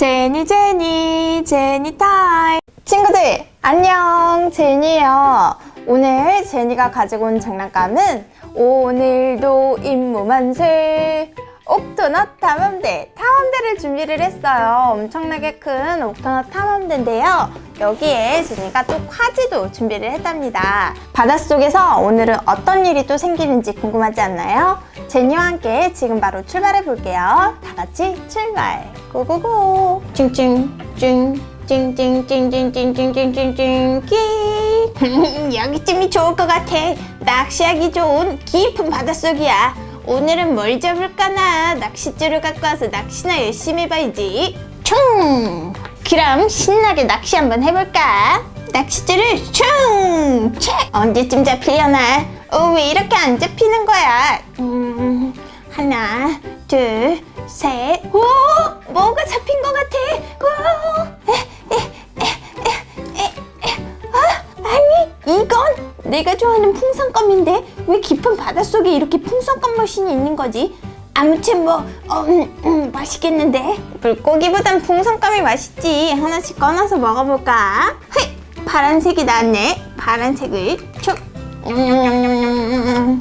제니 제니 제니 타임. 친구들 안녕. 제니예요. 오늘 제니가 가지고 온 장난감은 오늘도 임무 만세 옥토넛 탐험대 탐험대를 준비를 했어요 엄청나게 큰 옥토넛 탐험대인데요 여기에 제니가 또 과지도 준비를 했답니다 바닷속에서 오늘은 어떤 일이 또 생기는지 궁금하지 않나요? 제니와 함께 지금 바로 출발해 볼게요 다 같이 출발 고고고 찡찡찡 찡찡찡찡찡찡찡찡찡 끼 여기쯤이 좋을 것 같아 낚시하기 좋은 깊은 바닷속이야 오늘은 뭘 잡을까나? 낚싯줄을 갖고 와서 낚시나 열심히 해봐야지. 총! 그럼 신나게 낚시 한번 해볼까? 낚싯줄을 총! 책! 언제쯤 잡히려나? 어, 왜 이렇게 안 잡히는 거야? 음, 하나 둘 셋. 오 뭐가 잡힌 것 같아? 오, 내가 좋아하는 풍선껌인데 왜 깊은 바닷속에 이렇게 풍선껌 머신이 있는 거지? 아무튼 뭐 어, 음, 음, 맛있겠는데 물고기보단 풍선껌이 맛있지 하나씩 꺼내서 먹어볼까? 헤이 파란색이 나왔네 파란색을 촉 냠냠냠냠냠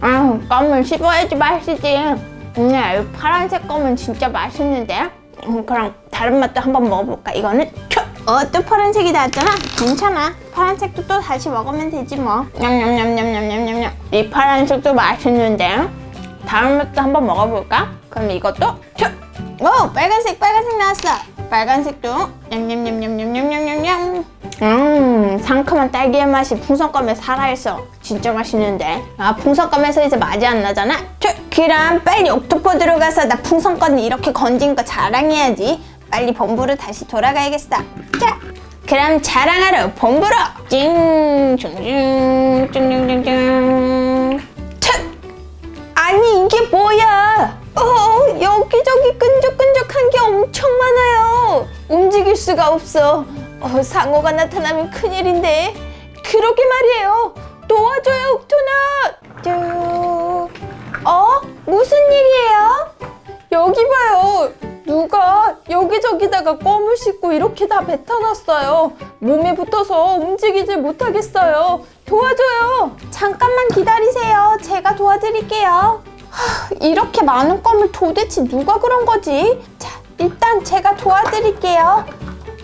아 껌을 씹어야지 맛있지 네 파란색 껌은 진짜 맛있는데 음, 그럼 다른 맛도 한번 먹어볼까 이거는 촉 어, 또 파란색이 나왔잖아. 괜찮아. 파란색도 또 다시 먹으면 되지 뭐. 냠냠냠냠냠냠냠. 이 파란색도 맛있는데. 다음 맛도 한번 먹어볼까? 그럼 이것도 툭! 오! 빨간색, 빨간색 나왔어. 빨간색도 냠냠냠냠냠냠냠냠. 음, 상큼한 딸기의 맛이 풍선껌에 살아있어. 진짜 맛있는데. 아, 풍선껌에서 이제 맛이 안 나잖아. 툭! 그럼 빨리 옥토퍼 들어가서 나 풍선껌 이렇게 건진 거 자랑해야지. 빨리 본부로 다시 돌아가야겠어. 자, 그럼 자랑하러 본부로. 찡, 찡 찡, 찡 찡찡찡. 툭! 아니 이게 뭐야? 어, 여기저기 끈적끈적한 게 엄청 많아요. 움직일 수가 없어. 어, 상어가 나타나면 큰일인데. 그러게 말이에요. 도와줘요, 옥토넛. 쭉. 어? 무슨 일이에요? 여기 봐요. 누가 여기저기다가 껌을 씻고 이렇게 다 뱉어놨어요. 몸에 붙어서 움직이질 못하겠어요. 도와줘요. 잠깐만 기다리세요. 제가 도와드릴게요. 하, 이렇게 많은 껌을 도대체 누가 그런 거지? 자, 일단 제가 도와드릴게요.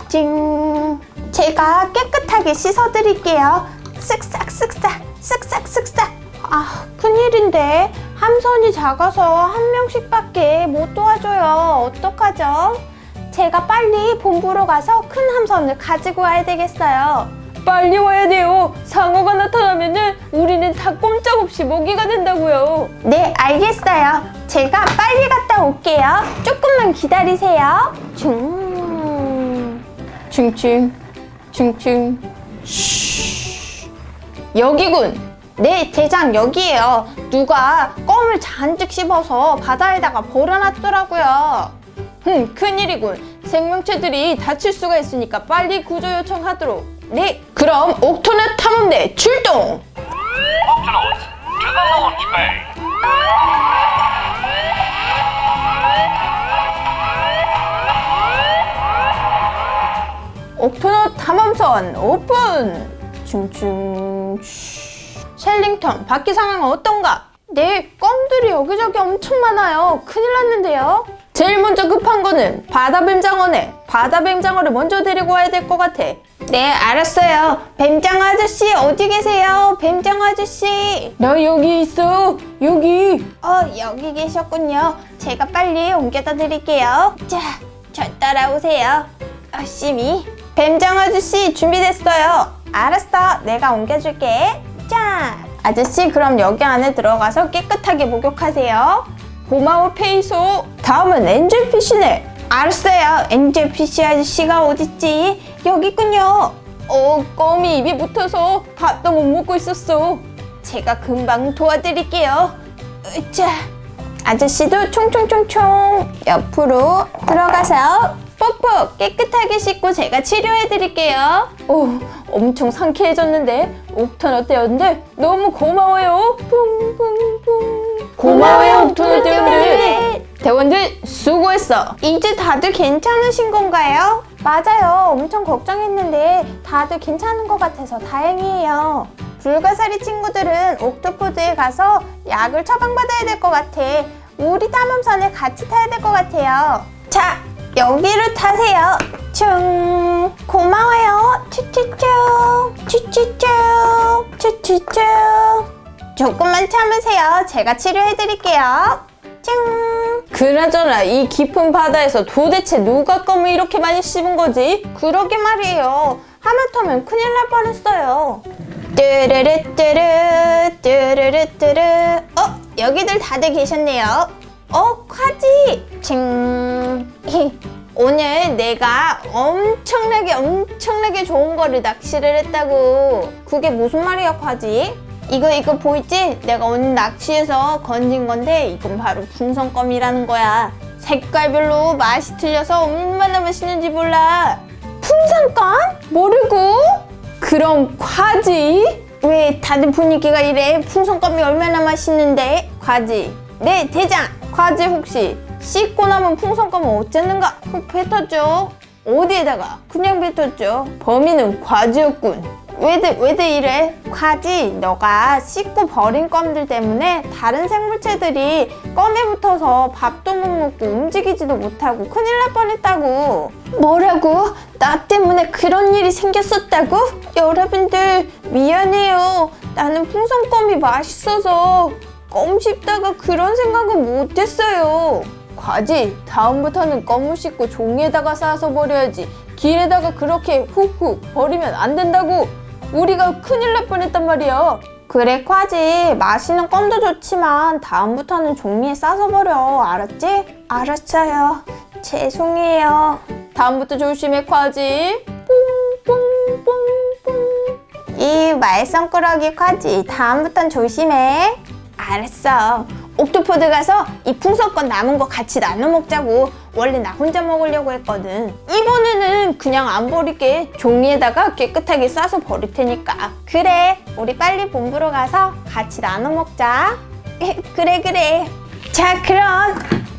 찡. 제가 깨끗하게 씻어드릴게요. 쓱싹 쓱싹 쓱싹 쓱싹. 아, 큰일인데. 함선이 작아서 한 명씩밖에 못 도와줘요. 어떡하죠? 제가 빨리 본부로 가서 큰 함선을 가지고 와야 되겠어요. 빨리 와야 돼요. 상어가 나타나면은 우리는 다 꼼짝없이 먹이가 된다고요. 네, 알겠어요. 제가 빨리 갔다 올게요. 조금만 기다리세요. 중, 중충, 중충. 쉬. 여기군. 네, 대장 여기에요. 누가 껌을 잔뜩 씹어서 바다에다가 버려놨더라고요. 흠, 큰일이군. 생명체들이 다칠 수가 있으니까 빨리 구조 요청하도록. 네, 그럼 옥토넷 탐험대 출동! Octonauts. 옥토넛 탐험선 오픈! 춤춤 쉬. 셸링턴 밖의 상황은 어떤가? 네, 껌들이 여기저기 엄청 많아요. 큰일 났는데요. 제일 먼저 급한 거는 바다뱀장어네. 바다뱀장어를 먼저 데리고 와야 될 것 같아. 네, 알았어요. 뱀장어 아저씨 어디 계세요? 뱀장어 아저씨. 나 여기 있어. 여기. 어, 여기 계셨군요. 제가 빨리 옮겨다 드릴게요. 자, 저 따라오세요. 열심히. 뱀장 아저씨 준비됐어요. 알았어. 내가 옮겨줄게. 자, 아저씨 그럼 여기 안에 들어가서 깨끗하게 목욕하세요. 고마워 페이소. 다음은 엔젤피쉬네. 알았어요. 엔젤피쉬 아저씨가 어딨지? 여기 있군요. 어, 껌이 입에 붙어서 밥도 못 먹고 있었어. 제가 금방 도와드릴게요. 으짜. 아저씨도 총총총총 옆으로 들어가서 뽀뽀 깨끗하게 씻고 제가 치료해 드릴게요. 오, 엄청 상쾌해졌는데 옥토너 때였는데 너무 고마워요. 뿡뿡뿡. 고마워요 옥토너 때문에. 대원들 수고했어. 이제 다들 괜찮으신 건가요? 맞아요. 엄청 걱정했는데 다들 괜찮은 것 같아서 다행이에요. 불가사리 친구들은 옥토포드에 가서 약을 처방받아야 될 것 같아. 우리 탐험선에 같이 타야 될 것 같아요. 자, 여기를 타세요. 충. 고마워요. 추추추. 추추추. 추추추. 조금만 참으세요. 제가 치료해드릴게요. 짠! 그나저나 이 깊은 바다에서 도대체 누가 껌을 이렇게 많이 씹은 거지? 그러게 말이에요. 하마터면 큰일 날 뻔했어요. 뚜르르 뚜르 뚜르르 뚜르 어? 여기들 다들 계셨네요. 어? 과지! 칭 히. 오늘 내가 엄청나게 엄청나게 좋은 거를 낚시를 했다고 그게 무슨 말이야 과지? 이거 이거 보이지? 내가 오늘 낚시해서 건진 건데 이건 바로 풍선껌이라는 거야. 색깔별로 맛이 틀려서 얼마나 맛있는지 몰라. 풍선껌? 모르고? 그럼 과지? 왜 다들 분위기가 이래? 풍선껌이 얼마나 맛있는데? 과지. 네 대장. 과지 혹시 씻고 남은 풍선껌은 어쨌는가? 훅 뱉었죠. 어디에다가? 그냥 뱉었죠. 범인은 과지였군. 왜들 왜들 이래? 과지, 너가 씻고 버린 껌들 때문에 다른 생물체들이 껌에 붙어서 밥도 못 먹고 움직이지도 못하고 큰일 날 뻔했다고. 뭐라고? 나 때문에 그런 일이 생겼었다고? 여러분들 미안해요. 나는 풍선껌이 맛있어서 껌 씹다가 그런 생각은 못했어요. 과지, 다음부터는 껌을 씹고 종이에다가 싸서 버려야지. 길에다가 그렇게 훅훅 버리면 안 된다고. 우리가 큰일 날 뻔했단 말이야. 그래, 과지. 맛있는 껌도 좋지만 다음부터는 종이에 싸서 버려. 알았지? 알았어요. 죄송해요. 다음부터 조심해, 과지. 뽕뽕뽕뽕. 이 말썽꾸러기 과지. 다음부턴 조심해. 알았어. 옥토포드 가서 이 풍선껌 남은 거 같이 나눠 먹자고. 원래 나 혼자 먹으려고 했거든. 이번에는 그냥 안 버릴게. 종이에다가 깨끗하게 싸서 버릴 테니까. 그래. 우리 빨리 본부로 가서 같이 나눠 먹자. 그래, 그래. 자, 그럼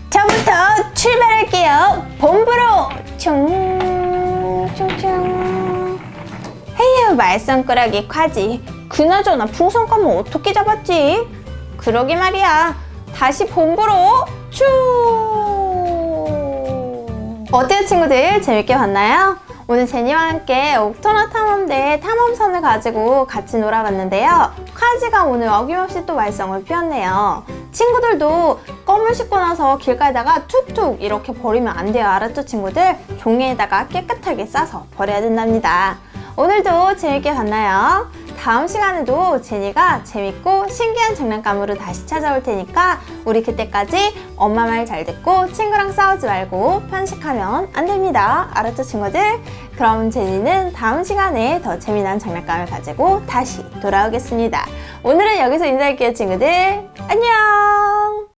저부터 출발할게요. 본부로 충, 충충. 헤휴, 말썽꾸러기 과지. 그나저나 풍선껌은 어떻게 잡았지? 그러게 말이야. 다시 본부로 쭉. 어때요, 친구들? 재밌게 봤나요? 오늘 제니와 함께 옥토너 탐험대 탐험선을 가지고 같이 놀아봤는데요. 카지가 오늘 어김없이 또 말썽을 피웠네요. 친구들도 껌을 씹고 나서 길가에다가 툭툭 이렇게 버리면 안 돼요. 알았죠, 친구들? 종이에다가 깨끗하게 싸서 버려야 된답니다. 오늘도 재밌게 봤나요? 다음 시간에도 제니가 재밌고 신기한 장난감으로 다시 찾아올 테니까 우리 그때까지 엄마 말 잘 듣고 친구랑 싸우지 말고 편식하면 안 됩니다. 알았죠, 친구들? 그럼 제니는 다음 시간에 더 재미난 장난감을 가지고 다시 돌아오겠습니다. 오늘은 여기서 인사할게요, 친구들. 안녕!